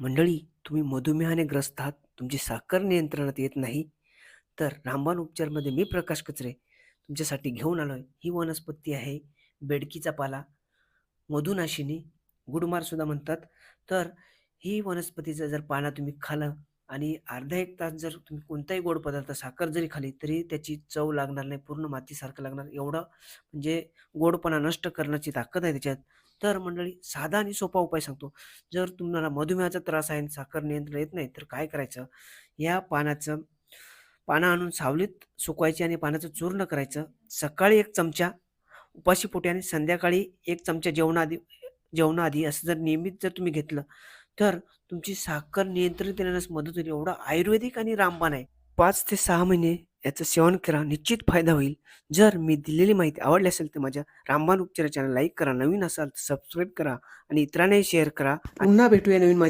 मंडळी, तुम्ही मधुमेहाने ग्रस्त आहात, तुमची साखर नियंत्रणात येत नाही, तर रामबाण उपचारमध्ये मी प्रकाश कचरे तुमच्यासाठी घेऊन आलोय. ही वनस्पती आहे बेडकीचा पाला, मधुनाशिनी, गुडमारसुद्धा म्हणतात. तर ही वनस्पतीचं जर पाला तुम्ही खालं आणि अर्धा एक तास जर तुम्ही कोणताही गोड पदार्थ, साखर जरी खाली तरी त्याची चव लागणार नाही. पूर्ण मातीसारखं लागणार. एवढं म्हणजे गोडपणा नष्ट करण्याची ताकद आहे त्याच्यात. तर मंडळी साधा आणि सोपा उपाय सांगतो. जर तुम्हाला मधुमेहाचा त्रास आहे आणि साखर नियंत्रण येत नाही, तर काय करायचं? या पानाचं पानं आणून सावलीत सुकवायची आणि पानाचं चूर्ण करायचं. सकाळी एक चमचा उपाशीपोटी आणि संध्याकाळी एक चमचा जेवणाआधी जेवणाआधी असं जर नियमित जर तुम्ही घेतलं, तर तुमची साखर नियंत्रित येण्यास मदत होईल. एवढा आयुर्वेदिक आणि रामबाण आहे. पाच ते सहा महिने याचं सेवन करा. निश्चित फायदा होईल. जर मी दिलेली माहिती आवडली असेल, तर माझ्या रामबाण उपचार चॅनल लाईक करा. नवीन असाल तर सबस्क्राईब करा आणि इतरांनाही शेअर करा. पुन्हा भेटूया नवीन माहिती